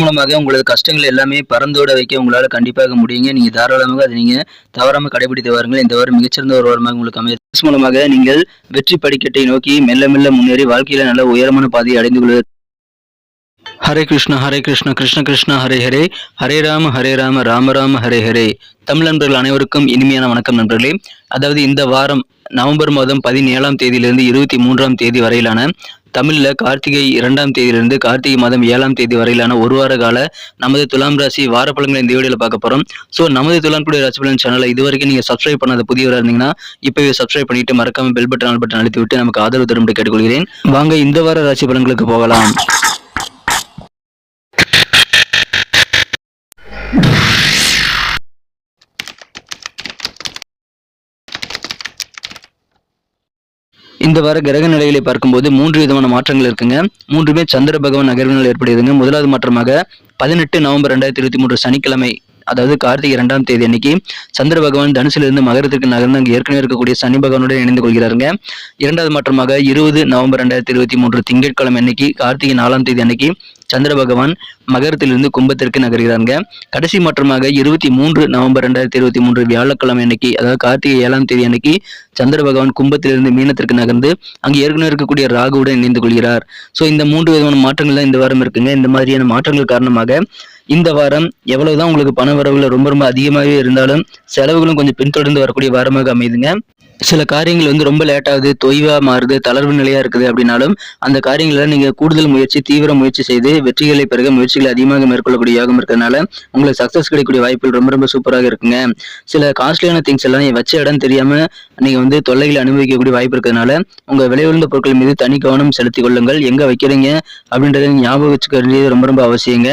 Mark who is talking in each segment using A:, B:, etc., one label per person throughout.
A: மூலமாக உங்களது கஷ்டங்கள் எல்லாமே பறந்தோட வைக்க உங்களால் கண்டிப்பாக முடியுங்க. நீங்கள் தாராளமாக அதை நீங்கள் தவறாமல் கடைபிடித்து வாருங்கள். இந்த வாரம் மிகச்சிறந்த ஒரு வாரமாக உங்களுக்கு அமைய மூலமாக நீங்கள் வெற்றி படிக்கட்டை நோக்கி மெல்ல மெல்ல முன்னேறி வாழ்க்கையில நல்ல உயரமான பாதையை அடைந்து கொள்வது ஹரே கிருஷ்ணா ஹரே கிருஷ்ணா கிருஷ்ண கிருஷ்ணா ஹரே ஹரே. ஹரே ராம ஹரே ராம ராம ராம ஹரே ஹரே. தமிழ் நண்பர்கள் அனைவருக்கும் இனிமையான வணக்கம் நண்பர்களே. அதாவது இந்த வாரம் நவம்பர் மாதம் பதினேழாம் தேதியிலிருந்து இருபத்தி மூன்றாம் தேதி வரையிலான தமிழில் கார்த்திகை இரண்டாம் தேதியிலிருந்து கார்த்திகை மாதம் ஏழாம் தேதி வரையிலான ஒரு வார கால நமது துலாம் ராசி வாரப்பழங்களை இந்த வீடியோவில் பார்க்க போகிறோம் ஸோ நமது துலாம் குடி ராசி பலன் சேனலை இது வரைக்கும் நீங்க சப்ஸ்கிரைப் பண்ணாத புதியவராக இருந்தீங்கன்னா இப்போவே சப்ஸ்கிரைப் பண்ணிட்டு மறக்காம பெல் பட்டன் ஆல் பட்டன் அழுத்தி விட்டு நமக்கு ஆதரவு தரும்படி கேட்டுக்கொள்கிறேன். வாங்க இந்த வார ராசி பலன்களுக்கு போகலாம். இந்த வார கிரக நிலைகளை பார்க்கும்போது மூன்று விதமான மாற்றங்கள் இருக்குங்க. மூன்றுமே சந்திர பகவான் நகர்வினால் ஏற்படுதுங்க முதலாவது மாற்றமாக பதினெட்டு நவம்பர் ரெண்டாயிரத்தி இருபத்தி மூன்று சனிக்கிழமை அதாவது கார்த்திகை இரண்டாம் தேதி அன்னைக்கு சந்திர பகவான் தனுசிலிருந்து மகரத்திற்கு நகர்ந்து அங்கு ஏற்கனவே இருக்கக்கூடிய சனி பகவானுடன் இணைந்து கொள்கிறாருங்க. இரண்டாவது மாற்றமாக இருபது நவம்பர் ரெண்டாயிரத்தி இருபத்தி மூன்று திங்கட்கிழமை அன்னைக்கு கார்த்திகை நாலாம் தேதி அன்னைக்கு சந்திர பகவான் மகரத்திலிருந்து கும்பத்திற்கு நகர்கிறாங்க. கடைசி மாற்றமாக இருபத்தி மூன்று நவம்பர் ரெண்டாயிரத்தி இருபத்தி மூன்று வியாழக்கிழமை அன்னைக்கு அதாவது கார்த்திகை ஏழாம் தேதி அன்னைக்கு சந்திர பகவான் கும்பத்திலிருந்து மீனத்திற்கு நகர்ந்து அங்கு ஏற்கனவே இருக்கக்கூடிய ராகுவுடன் இணைந்து கொள்கிறார். ஸோ இந்த மூன்று விதமான மாற்றங்கள் தான் இந்த வாரம் இருக்குங்க. இந்த மாதிரியான மாற்றங்கள் காரணமாக இந்த வாரம் எவ்வளவுதான் உங்களுக்கு பண வரவுகள் ரொம்ப ரொம்ப அதிகமாகவே இருந்தாலும் செலவுகளும் கொஞ்சம் பின்தொடர்ந்து வரக்கூடிய வாரமாக அமையுதுங்க. சில காரியங்கள் வந்து ரொம்ப லேட் ஆகுது மாறுது தளர்வு நிலையாக இருக்குது அப்படின்னாலும் அந்த காரியங்களை நீங்கள் கூடுதல் முயற்சி தீவிர முயற்சி செய்து வெற்றிகளை பெருக முயற்சிகளை அதிகமாக மேற்கொள்ளக்கூடிய யோகம் இருக்கிறதுனால உங்களுக்கு சக்சஸ் கிடைக்கக்கூடிய வாய்ப்புகள் ரொம்ப ரொம்ப சூப்பராக இருக்குங்க. சில காஸ்ட்லியான திங்ஸ் எல்லாம் வச்ச இடம் தெரியாமல் நீங்கள் வந்து தொல்லைகளை அனுபவிக்கக்கூடிய வாய்ப்பு இருக்கிறதுனால உங்கள் விலை உயர்ந்த பொருட்கள் மீது தனி கவனம் செலுத்திக் கொள்ளுங்கள். எங்கே வைக்கிறீங்க அப்படின்றத ஞாபகம் வச்சுக்க வேண்டியது ரொம்ப ரொம்ப அவசியங்க.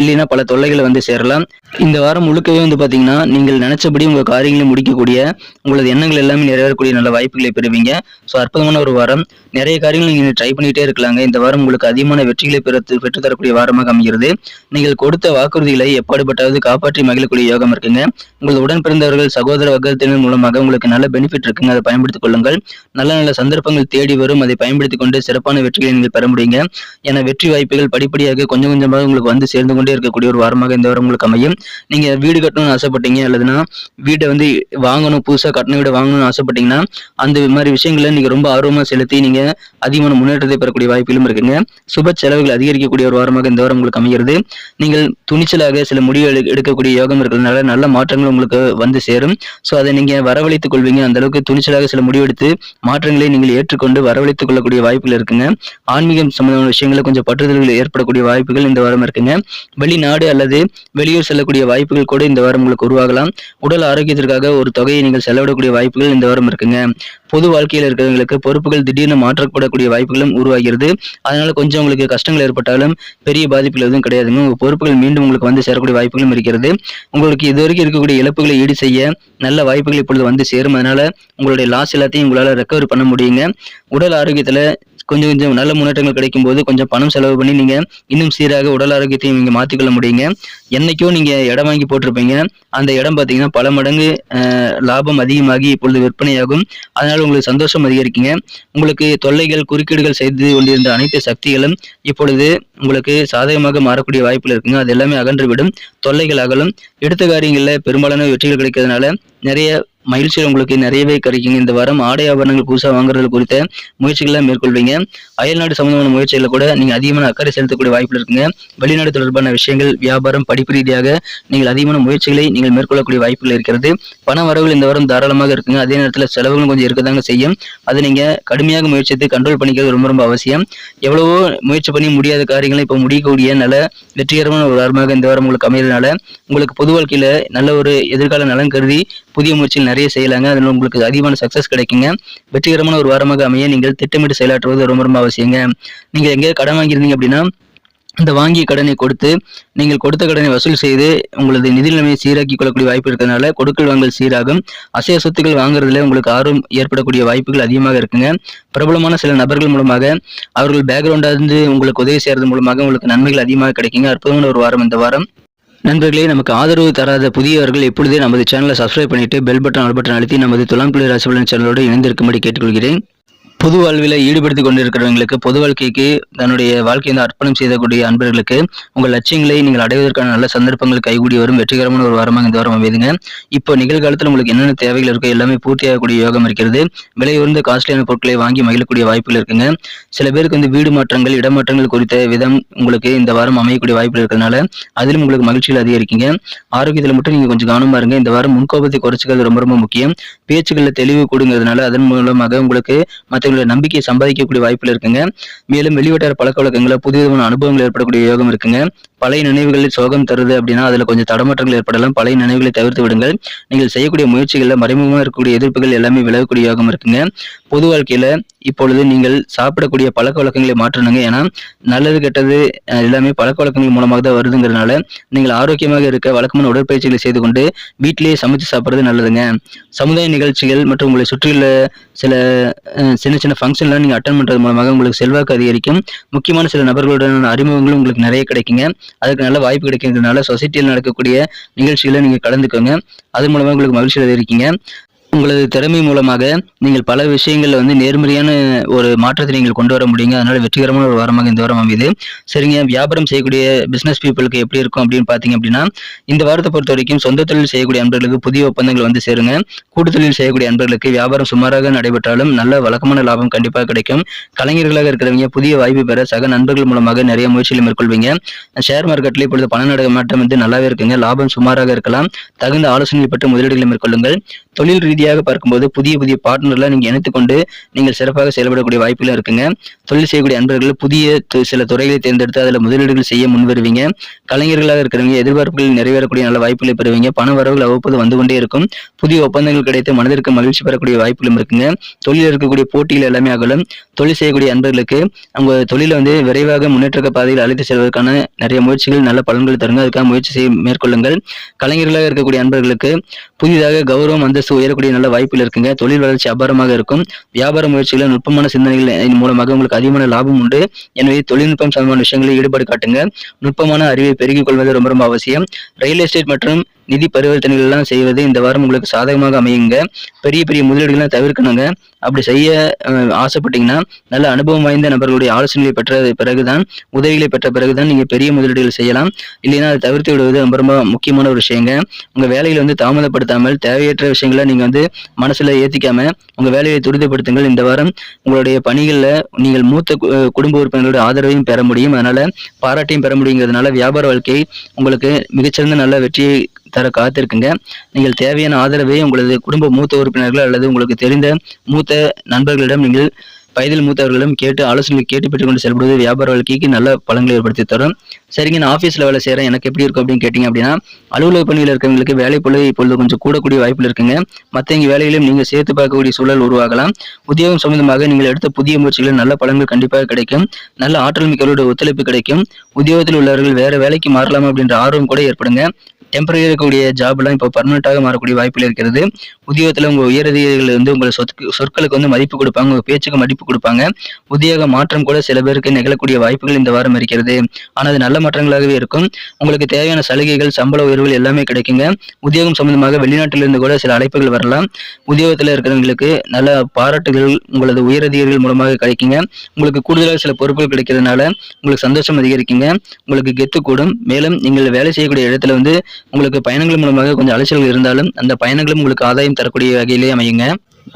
A: இல்லைன்னா பல தொல்லைகளை வந்து சேரலாம். இந்த வாரம் முழுக்கவே வந்து பாத்தீங்கன்னா நீங்கள் நினைச்சபடி உங்க காரியங்களை முடிக்கக்கூடிய உங்களது எண்ணங்கள் எல்லாமே நிறைவேறக்கூடிய நல்ல வாய்ப்புகளை பெறுவீங்க. ஸோ அற்புதமான ஒரு வாரம். நிறைய காரியங்கள் நீங்க ட்ரை பண்ணிட்டே இருக்கலாங்க. இந்த வாரம் உங்களுக்கு அதிகமான வெற்றிகளை பெற பெற்றுத்தரக்கூடிய வாரமாக அமைகிறது. நீங்கள் கொடுத்த வாக்குறுதிகளை எப்பாடுபட்டாவது காப்பாற்றி மகிழக்கூடிய யோகம் இருக்குங்க. உங்களது உடன் பிறந்தவர்கள் சகோதர வர்க்கத்தினர் மூலமாக உங்களுக்கு நல்ல பெனிஃபிட் இருக்குங்க. அதை பயன்படுத்திக் கொள்ளுங்கள். நல்ல நல்ல சந்தர்ப்பங்கள் தேடி வரும். அதை பயன்படுத்திக் கொண்டு சிறப்பான வெற்றிகளை நீங்கள் பெற முடியுங்க. என வெற்றி வாய்ப்புகள் படிப்படியாக கொஞ்சம் கொஞ்சமாக உங்களுக்கு வந்து சேர்ந்து கொண்டே இருக்க இருக்கக்கூடிய ஒரு வாரமாக இந்த வாரம் உங்களுக்கு அமையும். நீங்க வீடு கட்டணும்னு ஆசைப்பட்டீங்க அல்லதுன்னா வீட்டை வந்து வாங்கணும் புதுசா கட்டண வீடு வாங்கணும்னு ஆசைப்பட்டீங்கன்னா அந்த மாதிரி விஷயங்களை நீங்க ரொம்ப ஆர்வமாக செலுத்தி நீங்கள் அதிகமான முன்னேற்றத்தை பெறக்கூடிய வாய்ப்பிலும் இருக்குங்க. சுப செலவுகள் அதிகரிக்கக்கூடிய ஒரு வாரமாக இந்த வாரம் உங்களுக்கு அமைகிறது. நீங்கள் துணிச்சலாக சில முடிவுகள் எடுக்கக்கூடிய யோகம் இருக்கிறதுனால நல்ல மாற்றங்கள் உங்களுக்கு வந்து சேரும். ஸோ அதை நீங்கள் வரவழைத்துக் கொள்வீங்க. அந்த அளவுக்கு துணிச்சலாக சில முடிவெடுத்து மாற்றங்களை நீங்கள் ஏற்றுக்கொண்டு வரவழைத்துக் கொள்ளக்கூடிய வாய்ப்புகள் இருக்குங்க. ஆன்மீகம் சம்பந்தமான விஷயங்களை கொஞ்சம் பற்றுதல்கள் ஏற்படக்கூடிய வாய்ப்புகள் இந்த வாரம் இருக்குங்க. வெளிநாடு அல்லது வெளியூர் செல்லக்கூடிய வாய்ப்புகள் கூட இந்த வாரம் உங்களுக்கு உருவாகலாம். உடல் ஆரோக்கியத்திற்காக ஒரு தொகையை நீங்கள் செலவிடக்கூடிய வாய்ப்புகள் இந்த வாரம் இருக்குங்க. பொது வாழ்க்கையில் இருக்கிறவங்களுக்கு பொறுப்புகள் திடீர்னு மாற்றப்படக்கூடிய வாய்ப்புகளும் உருவாகிறது. அதனால கொஞ்சம் உங்களுக்கு கஷ்டங்கள் ஏற்பட்டாலும் பெரிய பாதிப்புகள் எதுவும் கிடையாதுங்க. உங்கள் பொறுப்புகள் மீண்டும் உங்களுக்கு வந்து சேரக்கூடிய வாய்ப்புகளும் இருக்கிறது. உங்களுக்கு இதுவரைக்கும் இருக்கக்கூடிய இழப்புகளை ஈடு செய்ய நல்ல வாய்ப்புகள் இப்பொழுது வந்து சேரும். அதனால உங்களுடைய லாஸ் எல்லாத்தையும் உங்களால் ரெக்கவர் பண்ண முடியுங்க. உடல் ஆரோக்கியத்தில் கொஞ்சம் கொஞ்சம் நல்ல முன்னேற்றங்கள் கிடைக்கும் போது கொஞ்சம் பணம் செலவு பண்ணி நீங்க இன்னும் சீராக உடல் ஆரோக்கியத்தையும் நீங்க மாத்திக்கொள்ள முடியுங்க. என்னைக்கோ நீங்க இடம் வாங்கி போட்டிருப்பீங்க. அந்த இடம் பாத்தீங்கன்னா பல மடங்கு லாபம் அதிகமாகி இப்பொழுது விற்பனையாகும். அதனால உங்களுக்கு சந்தோஷம் அதிகரிக்குங்க. உங்களுக்கு தொல்லைகள் குறுக்கீடுகள் செய்து கொண்டிருந்த அனைத்து சக்திகளும் இப்பொழுது உங்களுக்கு சாதகமாக மாறக்கூடிய வாய்ப்புகள் இருக்குங்க. அது எல்லாமே அகன்றுவிடும். தொல்லைகள் அகலும். எடுத்த காரியங்களில் பெரும்பாலான வெற்றிகள் கிடைக்கிறதுனால நிறைய மகிழ்ச்சியில் உங்களுக்கு நிறையவே கிடைக்குங்க. இந்த வாரம் ஆடை ஆபரணங்கள் புதுசாக வாங்குறது குறித்த முயற்சிகளை மேற்கொள்வீங்க. அயல்நாடு சம்பந்தமான முயற்சிகளை கூட நீங்க அதிகமான அக்கறை செலுத்தக்கூடிய வாய்ப்புகள் இருக்குங்க. வெளிநாடு தொடர்பான விஷயங்கள் வியாபாரம் படிப்பு ரீதியாக நீங்கள் அதிகமான முயற்சிகளை நீங்கள் மேற்கொள்ளக்கூடிய வாய்ப்புகள் இருக்கிறது. பண வரவுகள் இந்த வாரம் தாராளமாக இருக்குங்க. அதே நேரத்தில் செலவுகளும் கொஞ்சம் இருக்கதாங்க செய்யும். அதை நீங்க கடுமையாக முயற்சித்து கண்ட்ரோல் பண்ணிக்கிறது ரொம்ப ரொம்ப அவசியம். எவ்வளவோ முயற்சி பண்ணி முடியாத காரியங்களை இப்போ முடியக்கூடிய நல்ல வெற்றிகரமான ஒரு வாரமாக இந்த வாரம் உங்களுக்கு அமைகிறதுனால உங்களுக்கு பொது வாழ்க்கையில் நல்ல ஒரு எதிர்கால நலன் கருதி புதிய முயற்சியில் நிறைய செய்யலாங்க. அதில் உங்களுக்கு அதிகமான சக்சஸ் கிடைக்குங்க. வெற்றிகரமான ஒரு வாரமாக அமைய நீங்கள் திட்டமிட்டு செயலாற்றுவது ரொம்ப ரொம்ப அவசியங்க. நீங்கள் எங்கேயாவது கடன் வாங்கியிருந்தீங்க அப்படின்னா இந்த வாங்கிய கடனை கொடுத்து நீங்கள் கொடுத்த கடனை வசூல் செய்து உங்களது நிதி நிலைமையை சீராக்கி கொள்ளக்கூடிய வாய்ப்பு இருக்கிறதுனால கொடுக்கல் வாங்கல் சீராகும். அசைய சொத்துக்கள் வாங்குறதுல உங்களுக்கு ஆர்வம் ஏற்படக்கூடிய வாய்ப்புகள் அதிகமாக இருக்குங்க. பிரபலமான சில நபர்கள் மூலமாக அவர்கள் பேக்ரவுண்டாக இருந்து உங்களுக்கு உதவி செய்கிறது மூலமாக உங்களுக்கு நன்மைகள் அதிகமாக கிடைக்குங்க. அற்புதமான ஒரு வாரம் இந்த வாரம். நண்பர்களே நமக்கு ஆதரவு தராத புதியவர்கள் எப்பொழுதே நமது சேனலை சப்ஸ்கிரைப் பண்ணிட்டு பெல் பட்டன் ஆல் பட்டன் அழுத்தி நமது துலாம் குளிர் ராசிபலன் சேனலோடு இணைந்திருக்கும்படி கேட்டுக்கொள்கிறேன். பொது வாழ்வில் ஈடுபடுத்திக் கொண்டிருக்கிறவங்களுக்கு பொது வாழ்க்கைக்கு தன்னுடைய வாழ்க்கையை அர்ப்பணம் செய்யக்கூடிய அன்பர்களுக்கு உங்கள் லட்சியங்களை நீங்கள் அடைவதற்கான நல்ல சந்தர்ப்பங்கள் கைகூடி வரும். வெற்றிகரமான ஒரு வாரமாக இந்த வாரம் அமைதுங்க. இப்போ நிகழ்காலத்தில் உங்களுக்கு என்னென்ன தேவைகள் இருக்கோ எல்லாமே பூர்த்தியாகக்கூடிய யோகம் இருக்கிறது. விலை உயர்ந்த காஸ்ட்லியான பொருட்களை வாங்கி மகிழக்கூடிய வாய்ப்புகள் இருக்குங்க. சில பேருக்கு வந்து வீடு மாற்றங்கள் இடமாற்றங்கள் குறித்த விதம் உங்களுக்கு இந்த வாரம் அமையக்கூடிய வாய்ப்புகள் இருக்கிறதுனால அதிலும் உங்களுக்கு மகிழ்ச்சிகள் அதிகரிக்குங்க. ஆரோக்கியத்தில் மட்டும் நீங்கள் கொஞ்சம் கவனமா இருங்க. இந்த வாரம் முன்கோபத்தை குறைச்சிக்கிறது ரொம்ப ரொம்ப முக்கியம். பேச்சுகளில் தெளிவு கொடுங்கிறதுனால அதன் மூலமாக உங்களுக்கு மற்றவங்களுடைய நம்பிக்கையை சம்பாதிக்கக்கூடிய வாய்ப்புகள் இருக்குங்க. மேலும் வெளிவட்டார பழக்க வழக்கங்களை புதிய அனுபவங்கள் ஏற்படக்கூடிய யோகம் இருக்குங்க. பழைய நினைவுகளில் சோகம் தருது அப்படின்னா அதுல கொஞ்சம் தடமாற்றங்கள் ஏற்படலாம். பழைய நினைவுகளை தவிர்த்து விடுங்கள். நீங்கள் செய்யக்கூடிய முயற்சிகளில் மறைமுகமாக இருக்கக்கூடிய எதிர்ப்புகள் எல்லாமே விலகக்கூடிய யோகம் இருக்குங்க. பொது வாழ்க்கையில இப்பொழுது நீங்கள் சாப்பிடக்கூடிய பழக்க வழக்கங்களை மாற்றணுங்க. ஏன்னா நல்லது கெட்டது எல்லாமே பழக்க வழக்கங்கள் மூலமாக தான் வருதுங்கிறதுனால நீங்கள் ஆரோக்கியமாக இருக்க வழக்கமான உடற்பயிற்சிகளை செய்து கொண்டு வீட்டிலேயே சமைச்சு சாப்பிட்றது நல்லதுங்க. சமுதாய நிகழ்ச்சிகள் மற்றும் உங்களை சுற்றியுள்ள சில சின்ன சின்ன ஃபங்க்ஷன்லாம் நீங்கள் அட்டன் பண்ணுறது மூலமாக உங்களுக்கு செல்வாக்கு அதிகரிக்கும். முக்கியமான சில நபர்களுடன் அறிமுகங்களும் உங்களுக்கு நிறைய கிடைக்குங்க. அதுக்கு நல்ல வாய்ப்பு கிடைக்கிறதுனால சொசைட்டியில் நடக்கக்கூடிய நிகழ்ச்சிகளை நீங்கள் கலந்துக்கோங்க. அது மூலமாக உங்களுக்கு மகிழ்ச்சி இருக்கீங்க. உங்களது திறமை மூலமாக நீங்கள் பல விஷயங்கள்ல வந்து நேர்மறையான ஒரு மாற்றத்தை நீங்கள் கொண்டு வர முடியுங்க. அதனால வெற்றிகரமான ஒரு வாரமாக இந்த வாரம் அமையுது. சரிங்க. வியாபாரம் செய்யக்கூடிய பிசினஸ் பீப்புளுக்கு எப்படி இருக்கும் அப்படின்னு பார்த்தீங்க அப்படின்னா இந்த வாரத்தை பொறுத்த வரைக்கும் சொந்த தொழில் செய்யக்கூடிய அன்பர்களுக்கு புதிய ஒப்பந்தங்கள் வந்து சேருங்க. கூட்டு தொழில் செய்யக்கூடிய அன்பர்களுக்கு வியாபாரம் சுமாராக நடைபெற்றாலும் நல்ல வழக்கமான லாபம் கண்டிப்பாக கிடைக்கும். கலைஞர்களாக இருக்கிறவங்க புதிய வாய்ப்பு பெற சக நண்பர்கள் மூலமாக நிறைய முயற்சிகளை மேற்கொள்வீங்க. ஷேர் மார்க்கெட்ல இப்பொழுது பண மாற்றம் வந்து நல்லாவே இருக்குங்க. லாபம் சுமாராக இருக்கலாம். தகுந்த ஆலோசனை பெற்று முதலீடுகளை மேற்கொள்ளுங்கள். தொழில் ரீதியாக பார்க்கும்போது புதிய புதிய பார்ட்னர்லாம் நீங்கள் இணைத்துக்கொண்டு நீங்கள் சிறப்பாக செயல்படக்கூடிய வாய்ப்புகள் இருக்குங்க. தொழில் செய்யக்கூடிய அன்பர்கள் புதிய சில துறைகளை தேர்ந்தெடுத்து அதில் முதலீடுகள் செய்ய முன்வருவீங்க. கலைஞர்களாக இருக்கிறவங்க எதிர்பார்ப்புகள் நிறைவேறக்கூடிய நல்ல வாய்ப்புகளை பெறுவீங்க. பண வரவுகள் அவ்வப்போது வந்து கொண்டே இருக்கும். புதிய ஒப்பந்தங்கள் கிடைத்து மனதிற்கு மகிழ்ச்சி பெறக்கூடிய வாய்ப்புகளும் இருக்குங்க. தொழில் இருக்கக்கூடிய போட்டிகள் எல்லாமே ஆகலும் தொழில் செய்யக்கூடிய அன்பர்களுக்கு அவங்க தொழிலை வந்து விரைவாக முன்னேற்ற பாதையில் அழைத்து செல்வதற்கான நிறைய முயற்சிகள் நல்ல பலன்கள் தருங்க. அதுக்காக முயற்சி செய்ய மேற்கொள்ளுங்கள். கலைஞர்களாக இருக்கக்கூடிய அன்பர்களுக்கு புதிதாக கௌரவம் அந்தஸ்து உயரக்கூடிய நல்ல வாய்ப்புகள் இருக்குங்க. தொழில் வளர்ச்சி அபாரமாக இருக்கும். வியாபார முயற்சிகளில் நுட்பமான சிந்தனைகள் இதன் மூலமாக உங்களுக்கு அதிகமான லாபம் உண்டு. எனவே தொழில்நுட்பம் சம்பந்தமான விஷயங்களில் ஈடுபாடு காட்டுங்க. நுட்பமான அறிவை பெருகிக் கொள்வது ரொம்ப ரொம்ப அவசியம். ரியல் எஸ்டேட் மற்றும் நிதி பரிவர்த்தனைகள் எல்லாம் செய்வது இந்த வாரம் உங்களுக்கு சாதகமாக அமையுங்க. பெரிய பெரிய முதலீடுகள்லாம் தவிர்க்கணுங்க. அப்படி செய்ய ஆசைப்பட்டீங்கன்னா நல்ல அனுபவம் வாய்ந்த நபர்களுடைய ஆலோசனைகளை பெற்ற பிறகுதான் உதவிகளை பெற்ற பிறகுதான் நீங்க பெரிய முதலீடுகள் செய்யலாம். இல்லைன்னா அதை தவிர்த்து விடுவது ரொம்ப ரொம்ப முக்கியமான ஒரு விஷயங்க. உங்க வேலையில வந்து தாமதப்படுத்தாமல் தேவையற்ற விஷயங்களை நீங்க வந்து மனசுல ஏத்திக்காம உங்க வேலையை துரிதப்படுத்துங்கள். இந்த வாரம் உங்களுடைய பணிகளில் நீங்கள் மூத்த கு- குடும்ப உறுப்பினர்களுடைய ஆதரவையும் பெற முடியும். அதனால பாராட்டையும் பெற முடியுங்கிறதுனால வியாபார வாழ்க்கை உங்களுக்கு மிகச்சிறந்த நல்ல வெற்றியை தர காத்திருக்குங்க. நீங்கள் தேவையான ஆதரவை உங்களது குடும்ப மூத்த உறுப்பினர்கள் அல்லது உங்களுக்கு தெரிந்த மூத்த நண்பர்களிடம் நீங்கள் வயதில் மூத்தவர்களிடம் கேட்டு ஆலோசனை கேட்டு பெற்றுக்கொண்டு செயல்படுவது வியாபார வாழ்க்கைக்கு நல்ல பலன்களை ஏற்படுத்தி தரும். சரிங்க நான் ஆஃபீஸில் வேலை செய்கிறேன் எனக்கு எப்படி இருக்கும் அப்படின்னு கேட்டிங்க அப்படின்னா அலுவலக பணியில் இருக்கிறவங்களுக்கு வேலை பொழுது இப்பொழுது கொஞ்சம் கூடக்கூடிய வாய்ப்பில் இருக்குங்க. மற்றவங்க வேலைகளையும் நீங்கள் சேர்த்து பார்க்கக்கூடிய சூழல் உருவாகலாம். உத்தியோகம் சம்பந்தமாக நீங்கள் எடுத்த புதிய முயற்சிகளில் நல்ல பலன்கள் கண்டிப்பாக கிடைக்கும். நல்ல ஆற்றல் மிக்கவர்களுடைய ஒத்துழைப்பு கிடைக்கும். உத்தியோகத்தில் உள்ளவர்கள் வேறு வேலைக்கு மாறலாமா அப்படின்ற ஆர்வம் கூட ஏற்படுங்க. டெம்பரரி இருக்கக்கூடிய ஜாப்லாம் இப்போ பர்மனெண்ட்டாக மாறக்கூடிய வாய்ப்புகள் இருக்கிறது. உத்தியோகத்தில் உங்கள் உயரதிகாரிகள் வந்து உங்கள் சொற்கு சொற்களுக்கு வந்து மதிப்பு கொடுப்பாங்க உங்கள் பேச்சுக்கு மதிப்பு கொடுப்பாங்க. உத்தியோக மாற்றம் கூட சில பேருக்கு நிகழக்கூடிய வாய்ப்புகள் இந்த வாரம் இருக்கிறது. ஆனால் அது நல்ல மாற்றங்களாகவே இருக்கும். உங்களுக்கு தேவையான சலுகைகள் சம்பள உயர்வுகள் எல்லாமே கிடைக்குங்க. உத்தியோகம் சம்பந்தமாக வெளிநாட்டிலிருந்து கூட சில அழைப்புகள் வரலாம். உத்தியோகத்தில் இருக்கிறவங்களுக்கு நல்ல பாராட்டுகள் உங்களது உயரதிகாரிகள் மூலமாக கிடைக்குங்க. உங்களுக்கு கூடுதலாக சில பொறுப்புகள் கிடைக்கிறதுனால உங்களுக்கு சந்தோஷம் அதிகரிக்குங்க. உங்களுக்கு கெத்து கூடும். மேலும் நீங்கள் வேலை செய்யக்கூடிய இடத்துல வந்து உங்களுக்கு பயணங்கள் மூலமாக கொஞ்சம் அலைச்சல்கள் இருந்தாலும் அந்த பயணங்களும் உங்களுக்கு ஆதாயம் தரக்கூடிய வகையிலே அமையுங்க.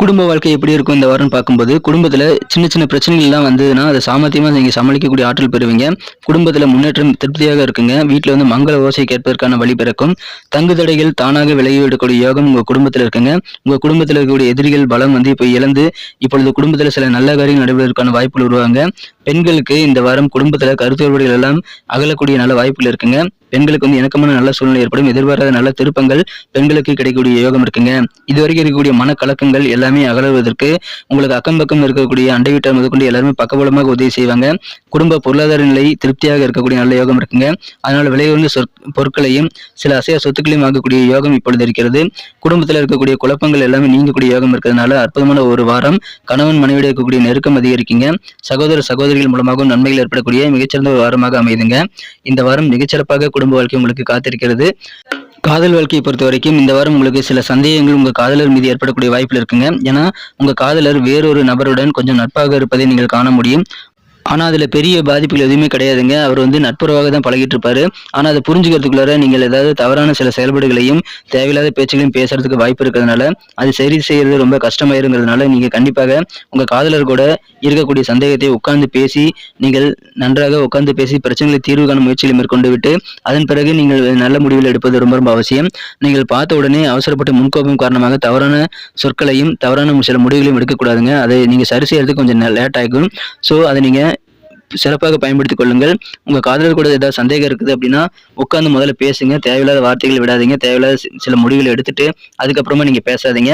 A: குடும்ப வாழ்க்கை எப்படி இருக்கும் இந்த வாரம்னு பார்க்கும்போது குடும்பத்தில் சின்ன சின்ன பிரச்சனைகள்லாம் வந்ததுன்னா அதை சாமர்த்தியமாக நீங்கள் சமாளிக்கக்கூடிய ஆற்றல் பெறுவீங்க. குடும்பத்தில் முன்னேற்றம் திருப்தியாக இருக்குங்க. வீட்டில் வந்து மங்கள ஓசை கேட்பதற்கான வழி பிறக்கும். தங்கு தடைகள் தானாக விலகி விடக்கூடிய யோகம் உங்கள் குடும்பத்தில் இருக்குங்க. உங்கள் குடும்பத்தில் இருக்கக்கூடிய எதிரிகள் பலம் வந்து இப்போ இழந்து இப்பொழுது குடும்பத்தில் சில நல்ல காரியங்கள் நடைபெறுவதற்கான வாய்ப்புகள் உருவாங்க பெண்களுக்கு இந்த வாரம் குடும்பத்தில் கருத்து எல்லாம் அகலக்கூடிய நல்ல வாய்ப்புகள் இருக்குங்க. பெண்களுக்கு வந்து இணக்கமான நல்ல சூழ்நிலை ஏற்படும். எதிர்பாராத நல்ல திருப்பங்கள் பெண்களுக்கு கிடைக்கக்கூடிய யோகம் இருக்குங்க. இதுவரைக்கும் இருக்கக்கூடிய மனக்கலக்கங்கள் எல்லாமே அகலுவதற்கு உங்களுக்கு அக்கம் பக்கம் இருக்கக்கூடிய அண்டை வீட்டார் முதற்கொண்டு எல்லாருமே பக்கபலமாக உதவி செய்வாங்க. குடும்ப பொருளாதார நிலை திருப்தியாக இருக்கக்கூடிய நல்ல யோகம் இருக்குங்க. அதனால விலையுறந்த சொற் பொருட்களையும் சில அசைய சொத்துக்களையும் வாங்கக்கூடிய யோகம் இப்பொழுது இருக்கிறது. குடும்பத்தில் இருக்கக்கூடிய குழப்பங்கள் எல்லாமே நீங்கக்கூடிய யோகம் இருக்கிறதுனால அற்புதமான ஒரு வாரம் கணவன் மனைவியோட இருக்கக்கூடிய நெருக்கம் அதிகரிக்குங்க. சகோதர சகோதரிகள் மூலமாகவும் நன்மைகள் ஏற்படக்கூடிய மிகச்சிறந்த ஒரு வாரமாக அமைதுங்க. இந்த வாரம் மிகச்சிறப்பாக குடும்ப வாழ்க்கை உங்களுக்கு காத்திருக்கிறது. காதல் வாழ்க்கையை பொறுத்த வரைக்கும் இந்த வாரம் உங்களுக்கு சில சந்தேகங்கள் உங்கள் காதலர் மீது ஏற்படக்கூடிய வாய்ப்பில் இருக்குங்க. ஏன்னா உங்கள் காதலர் வேறொரு நபருடன் கொஞ்சம் நட்பாக இருப்பதை நீங்கள் காண முடியும். ஆனால் அதில் பெரிய பாதிப்புகள் எதுவுமே கிடையாதுங்க. அவர் வந்து நட்புறவாக தான் பழகிட்டு இருப்பாரு ஆனால் அதை புரிஞ்சுக்கிறதுக்குள்ளார நீங்கள் ஏதாவது தவறான சில செயல்பாடுகளையும் தேவையில்லாத பேச்சுகளையும் பேசுறதுக்கு வாய்ப்பு இருக்கிறதுனால அது சரி செய்யறது ரொம்ப கஷ்டமாயிருங்கிறதுனால நீங்கள் கண்டிப்பாக உங்கள் காதலர் கூட இருக்கக்கூடிய சந்தேகத்தை உட்கார்ந்து பேசி நீங்கள் நன்றாக உட்கார்ந்து பேசி பிரச்சனைகளை தீர்வு காண முயற்சிகளை மேற்கொண்டு விட்டு அதன் பிறகு நீங்கள் நல்ல முடிவில் எடுப்பது ரொம்ப ரொம்ப அவசியம். நீங்கள் பார்த்த உடனே அவசரப்பட்டு முன்கோபம் காரணமாக தவறான சொற்களையும் தவறான சில முடிவுகளையும் எடுக்கக்கூடாதுங்க. அதை நீங்கள் சரி செய்யறதுக்கு கொஞ்சம் லேட் ஆகும் ஸோ அதை நீங்கள் சிறப்பாக பயன்படுத்திக் கொள்ளுங்கள். உங்கள் காதலர் கூட ஏதாவது சந்தேகம் இருக்குது அப்படின்னா உட்காந்து முதல்ல பேசுங்க. தேவையில்லாத வார்த்தைகள் விடாதீங்க. தேவையில்லாத சில முடிவுகளை எடுத்துட்டு அதுக்கப்புறமா நீங்கள் பேசாதீங்க.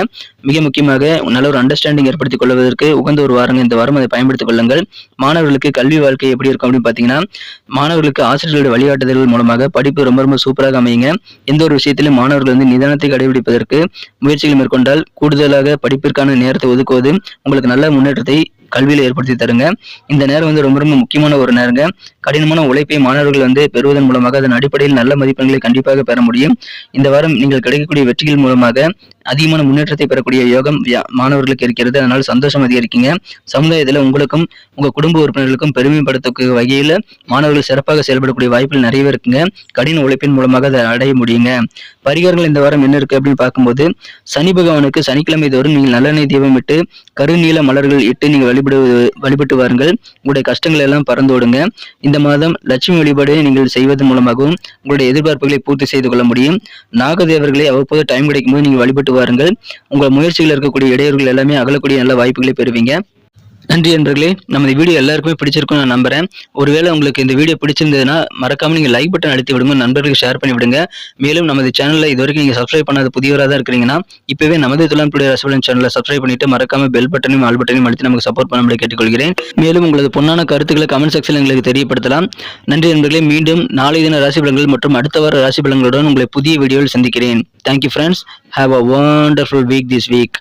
A: மிக முக்கியமாக நல்ல ஒரு அண்டர்ஸ்டாண்டிங் ஏற்படுத்திக் கொள்வதற்கு உகந்த ஒரு வாரங்க இந்த வாரம் அதை பயன்படுத்திக் கொள்ளுங்கள். மாணவர்களுக்கு கல்வி வாழ்க்கை எப்படி இருக்கும் அப்படின்னு பார்த்தீங்கன்னா மாணவர்களுக்கு ஆசிரியர்களுடைய வழிகாட்டுதல்கள் மூலமாக படிப்பு ரொம்ப ரொம்ப சூப்பராக அமையுங்க. எந்த ஒரு விஷயத்திலும் மாணவர்கள் வந்து நிதானத்தை கடைபிடிப்பதற்கு முயற்சிகள் மேற்கொண்டால் கூடுதலாக படிப்பிற்கான நேரத்தை ஒதுக்குவது உங்களுக்கு நல்ல முன்னேற்றத்தை கல்வியில் ஏற்படுத்தி தருங்க. இந்த நேரம் வந்து ரொம்ப ரொம்ப முக்கியமான ஒரு நேரங்க. கடினமான உழைப்பை மாணவர்கள் வந்து பெறுவதன் மூலமாக அதன் அடிப்படையில் நல்ல மதிப்பெண்களை கண்டிப்பாக பெற முடியும். இந்த வாரம் நீங்கள் கிடைக்கக்கூடிய வெற்றிகள் மூலமாக அதிகமான முன்னேற்றத்தை பெறக்கூடிய யோகம் மாணவர்களுக்கு இருக்கிறது. அதனால சந்தோஷம் அதிகரிக்குங்க சமுதாயத்தில் உங்களுக்கும் உங்க குடும்ப உறுப்பினர்களுக்கும் பெருமைப்படுத்தக்கூடிய வகையில் மாணவர்கள் சிறப்பாக செயல்படக்கூடிய வாய்ப்புகள் நிறையவே இருக்குங்க. கடின உழைப்பின் மூலமாக அதை அடைய முடியுங்க. பரிகாரங்கள் இந்த வாரம் என்ன இருக்கு அப்படின்னு பார்க்கும்போது சனி பகவானுக்கு சனிக்கிழமை தோறும் நீங்கள் நல்லெண்ணெய் தீபம் இட்டு கருநீல மலர்கள் இட்டு நீங்கள் வழிபடு வழிபட்டு வாருங்கள். உங்களுடைய கஷ்டங்கள் எல்லாம் பறந்தோடுங்க இந்த மாதம் லட்சுமி வழிபாடு நீங்கள் செய்வதன் மூலமாகவும் உங்களுடைய எதிர்பார்ப்புகளை பூர்த்தி செய்து கொள்ள முடியும். நாகதேவர்களை அவ்வப்போது டைம் கிடைக்கும் போது நீங்கள் வழிபட்டு வாருங்கள். உங்கள் முயற்சியில் இருக்கக்கூடிய இடையூறுகள் எல்லாமே அகலக்கூடிய நல்ல வாய்ப்புகளை பெறுவீங்க. நன்றி நண்பர்களே. நமது வீடியோ எல்லாருக்குமே பிடிச்சிருக்கும் நான் நம்புறேன். ஒருவேளை உங்களுக்கு இந்த வீடியோ பிடிச்சிருந்ததுன்னா மறக்காம நீங்க லைக் பட்டன் அழுத்தி விடுங்க நண்பர்களுக்கு ஷேர் பண்ணி விடுங்க. மேலும் நமது சேனல்ல இது வரைக்கும் நீங்க சப்ஸ்கிரைப் பண்ணாத புதியவராக தான் இருக்கிறீங்கன்னா இப்பவே நமது துலாம் டுடே ரசபலன் சேனலை சப்ஸ்கிரைப் பண்ணிட்டு மறக்காம பெல் பட்டனையும் ஆல் பட்டனையும் அழுத்தி நமக்கு சப்போர்ட் பண்ணும்படி கேட்டுக்கொள்கிறேன். மேலும் உங்களது பொன்னான கருத்துக்களை கமெண்ட் செக்ஷனில் எங்களுக்கு தெரியப்படுத்தலாம். நன்றி நண்பர்களே. மீண்டும் நாளை தின ராசி பலன்கள் மற்றும் அடுத்த வார ராசி பலன்களுடன் உங்களை புதிய வீடியோவில் சந்திக்கிறேன். Thank you friends have a wonderful week this week